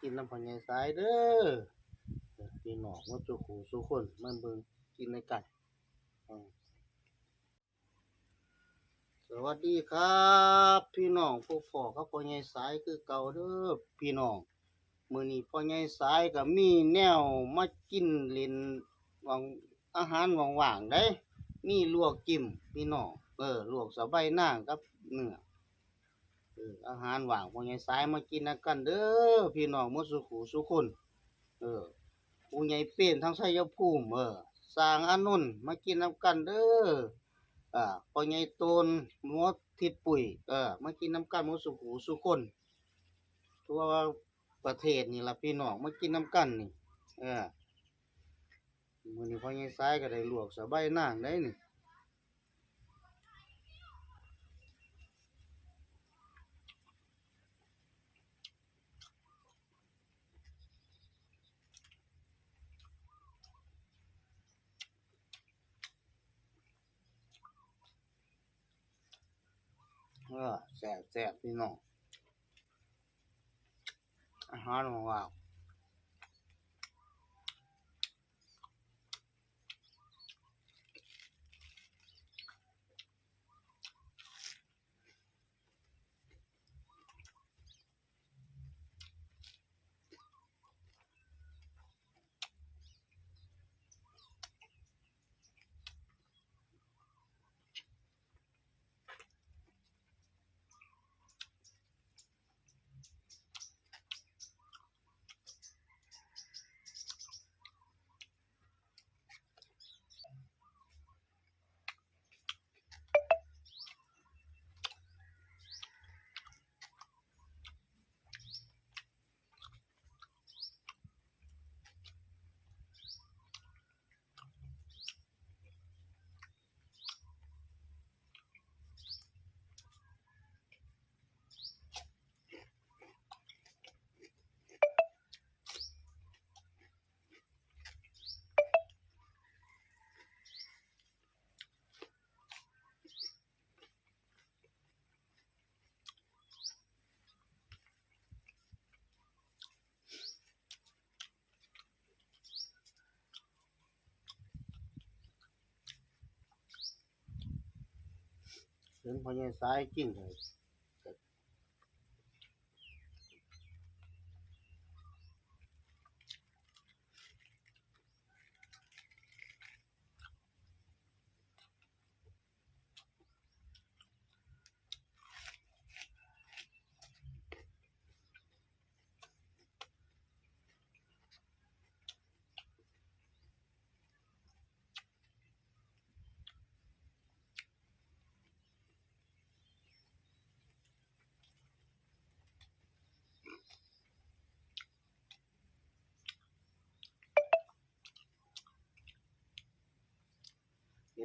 กินน้ำพอใหญายสายเด้อพี่น้องมาสุขูสุคนมาเบิ่งกินในกันสวัสดีครับ พี่น้องพวกพ่อกับพ่อใหญ่สายคือเก่าเด้อพี่น้องมื้อนี้พ่อใหญ่สายก็มีแนวมากินเล่นวางอาหารว่างๆได้มีลวกจิ้มพี่น้องเออลวกสะใบายนากับเนื้อ อออาหารหว่างพวกใหญ่สายมากินนำกันเด้อพี่น้องมดสุขูสุคนเออผู้ใหญ่เป็นทั้งชัยภูมิเออสร้างอานนมากินน้ำกันเด้ออ่าพ่อใหญ่โตนมดทิดปุ๋ยเออมากินน้ำกันมดสุขูสุคนทั่วประเทศนี่ละพี่น้องมากินน้ำกันนี่เออมือนี้พ่อใหญ่สายก็ได้ลวกสบายนางได้นี่ แสบแสบพี่น้องอาหารของ เราเห็นพ่อใหญ่สายกินเลย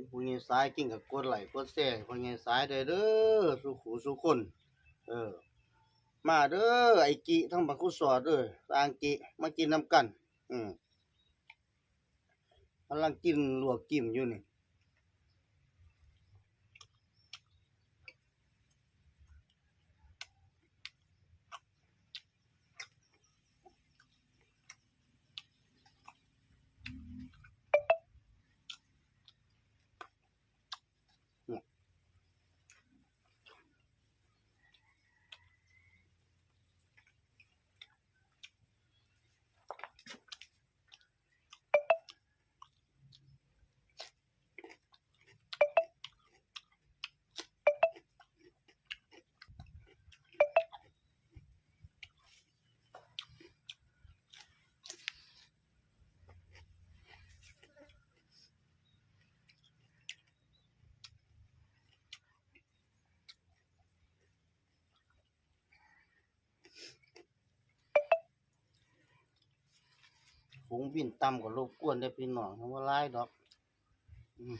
เห็นพ่อใหญ่สายกินกับกดไหลกดแซ่ผู้ใหญ่สายได้เด้อสุขูสุคน เออ มาเด้อไอ้กิทั้งบักกุสอดเด้อสางกิมากินน้ำกัน อืมกำลังกินลวกกิมอยู่นี่ ฝูงบินต่ำก็รบกกวนได้พี่น้องทำว่าร้ายดอก อืม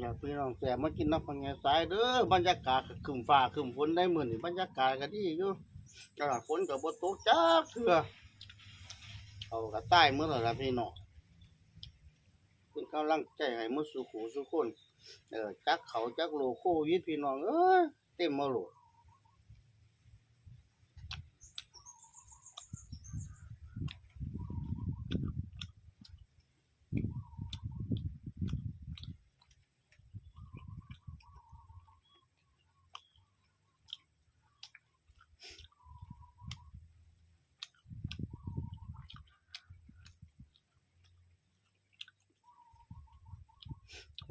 อยากพี่น้องแต่มากินน้ำพังไงสายเด้อบรรยากาศก็ครึมฟ้าขึ้นฝนได้เหมือนี่บรรยากาศก็ดีอยู่ตลาดฝนกับบตกจักเถื่อเอาก็ใต้เมื่อแล้วล่ะพี่น้องเป็นกำลังใจให้มือสุขุสุคนเออจักเขาจักโลโควิดพี่น้องเอ้ยเต็มมาโลด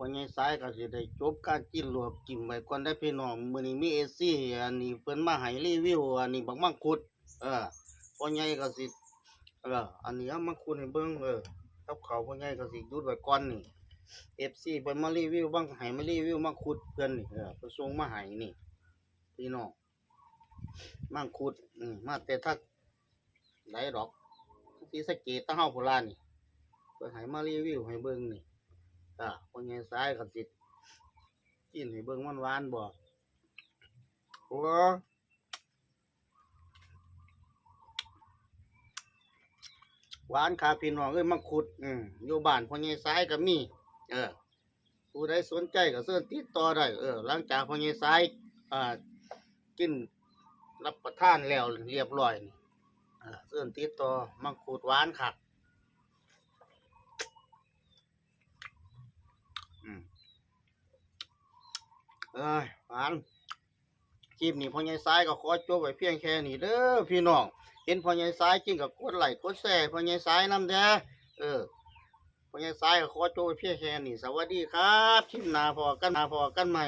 วันนี้สายก็สิได้จบการกินรวบกินไว้ก่อนได้พี่น้องมื้อนี้มีเอซี่อันนี้เพิ่นมาให้รีวิวอันนี้บักมังคุด เออพ่อใหญ่ก็สิเอออันนี้เอามังคุดให้เบิ่งเออกับเขาวพ่อใหญ่ก็สิหยุดไว้ก่อนนี่ FC เพิ่นมารีวิวบังให้มารีวิวมังคุดเพิ่นนี่เออเพิ่นส่งมาให้นี่ พี่น้องมังคุดอืมมาแต่ทักไหลดอกศรีสะเกษตะเฮาพุ่นล่ะนี่เพิ่นให้มารีวิวให้เบิ่งนี่ อะคนยังซ้ายกับสิกินให้เบิ่งมันหวานบ่โอ้หวานคาพี่น้องเอ้ยมังคุด อืมอยู่บ้านพ่อใหญ่ซ้ายก็มี เออ ผู้ใดสนใจก็เสิร์ชติดต่อได้ เออ หลังจากพ่อใหญ่ซ้ายอ่า กินรับประทานแล้วเรียบร้อยนี่อ่าเสิร์ชติดต่อมังคุดหวานคัก เอ้ยหวานคลิปนี้พ่อใหญ่ซ้ายก็ขอจบไว้เพียงแค่นี้เด้อพี่น้อง เห็นพ่อใหญ่ซ้ายจริงกับกดไหลค์กดแส่พ่อใหญ่ซ้ายนำแท้เออพ่อใหญ่ซ้ายก็ขอจบไว้เพียงแค่นี้สวัสดีครับคลิปหน้าพอกันหน้าพอกันใหม่